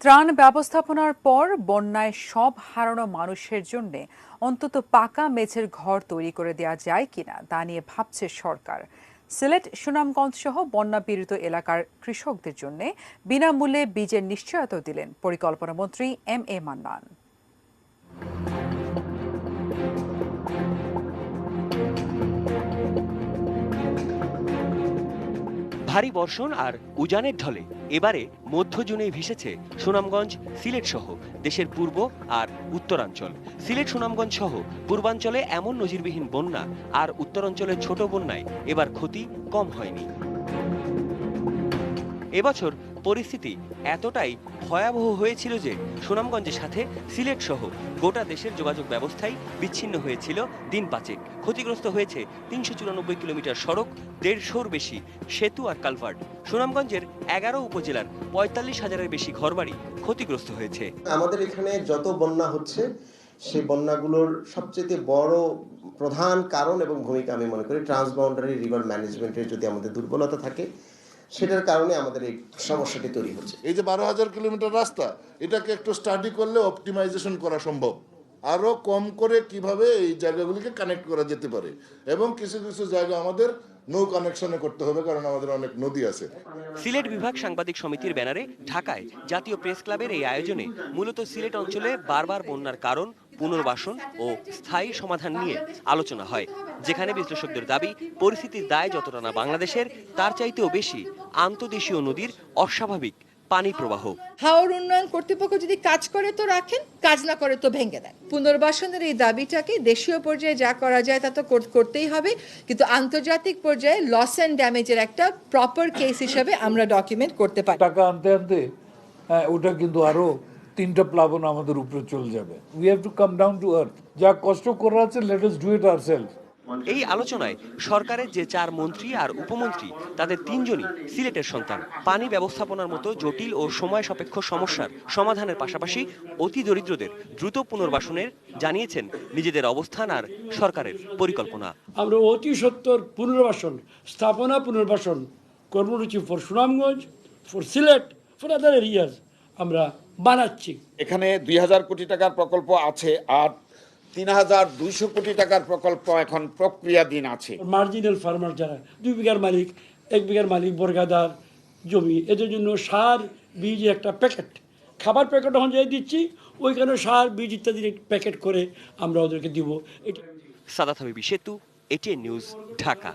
ত্রাণ ব্যবস্থাপনার পর বন্যায় সব হারানো মানুষের জন্য অন্তত পাকা মেঝের ঘর তৈরি করে দেওয়া যায় কিনা তা নিয়ে ভাবছে সরকার। সিলেট সুনামগঞ্জ সহ বন্যা পীড়িত এলাকার কৃষকদের জন্য বিনামূল্যে বীজের নিশ্চয়তা দিলেন পরিকল্পনা মন্ত্রী এম এ মান্নান। ভারী বর্ষণ আর উজানের ঢলে। এবারে মধ্য জুনে ভেসেছে সুনামগঞ্জ, সিলেট সহ দেশের পূর্ব আর উত্তরাঞ্চল। সিলেট, সুনামগঞ্জ সহ পূর্বাঞ্চলে এমন নজিরবিহীন বন্যা আর উত্তরাঞ্চলের ছোট বন্যায় এবার ক্ষতি কম হয়নি। এবছর পরিস্থিতি এতটাই ভয়াবহ হয়েছিল যে সুনামগঞ্জের সাথে সিলেট সহ গোটা দেশের যোগাযোগ ব্যবস্থাই বিচ্ছিন্ন হয়েছিল দিন পাঁচেক। ক্ষতিগ্রস্ত হয়েছে তিনশো চুরানব্বই কিলোমিটার সড়ক, দেড়শোর বেশি সেতু আর কালভার্ট। সুনামগঞ্জের এগারো উপজেলার পঁয়তাল্লিশ হাজারের বেশি ঘরবাড়ি ক্ষতিগ্রস্ত হয়েছে। আমাদের এখানে যত বন্যা হচ্ছে, সেই বন্যাগুলোর সবচেয়ে বড় প্রধান কারণ এবং ভূমিকা আমি মনে করি ট্রান্সবাউন্ডারি রিভার ম্যানেজমেন্টের যদি আমাদের দুর্বলতা থাকে সেটার কারণে আমাদের এই সমস্যাটি তৈরি হচ্ছে। এই যে বারো হাজার কিলোমিটার রাস্তা এটাকে একটু স্টাডি করলে অপটিমাইজেশন করা সম্ভব। আরও কম করে কীভাবে এই জায়গাগুলিকে কানেক্ট করা যেতে পারে। এবং কিছু কিছু জায়গা আমাদের নো কানেকশনে করতে হবে কারণ আমাদের অনেক নদী আছে। সিলেট বিভাগ সাংবাদিক সমিতির ব্যানারে ঢাকায় জাতীয় প্রেস ক্লাবের এই আয়োজনে মূলত সিলেট অঞ্চলে বারবার বন্যার কারণ পুনর্বাসন ও স্থায়ী সমাধান নিয়ে আলোচনা হয় যেখানে বিশ্লেষকদের দাবি পরিস্থিতির দায় যতটা না বাংলাদেশের তার চাইতেও বেশি আন্তদেশীয় নদীর অস্বাভাবিক পানি প্রবাহ। হাওর উন্নয়ন কর্তৃপক্ষ যদি কাজ করে তো রাখেন কাজ না করে তো ভেঙে দেন। পুনর্বাসনের এই দাবিটাকে দেশীয় পর্যায়ে যা করা যায় তা তো করতেই হবে কিন্তু আন্তর্জাতিক পর্যায়ে লস অ্যান্ড ড্যামেজের একটা প্রপার কেস হিসেবে আমরা ডকুমেন্ট করতে পারি। টাকা আনতে আনতে হ্যাঁ, ওটা কিন্তু আরও তিনটা প্লাবন আমাদের উপরে চলে যাবে। We have to come down to earth যা কষ্ট করা আছে let us do it ourselves এই আলোচনায় সরকারের যে চার মন্ত্রী আর উপমন্ত্রী তাদের তিনজনই সিলেটের সন্তান। পানি ব্যবস্থাপনার মতো জটিল ও সময় সাপেক্ষ সমস্যার সমাধানের পাশাপাশি অতি দরিদ্রদের দ্রুত পুনর্বাসনের জানিয়েছেন নিজেদের অবস্থান আর সরকারের পরিকল্পনা। আমরা অতি সত্তর পুনর্বাসন স্থাপনা পুনর্বাসন কর্মসূচি for Sunamganj for Sylhet for other areas আমরা বানাচ্ছি এখানে দুই হাজার কোটি টাকার প্রকল্প আছে আর তিন হাজার দুইশো কোটি টাকার প্রকল্প এখন প্রক্রিয়াধীন আছে। মার্জিনাল ফার্মার যারা দুই বিঘার মালিক এক বিঘার মালিক বর্গাদার জমি। এদের জন্য সার বীজ একটা প্যাকেট খাবার প্যাকেট অনুযায়ী দিচ্ছি ওইখানে সার বীজ ইত্যাদি প্যাকেট করে আমরা ওদেরকে দিব। এটা সাদাত হাবিবি সেতু এটিএন নিউজ ঢাকা।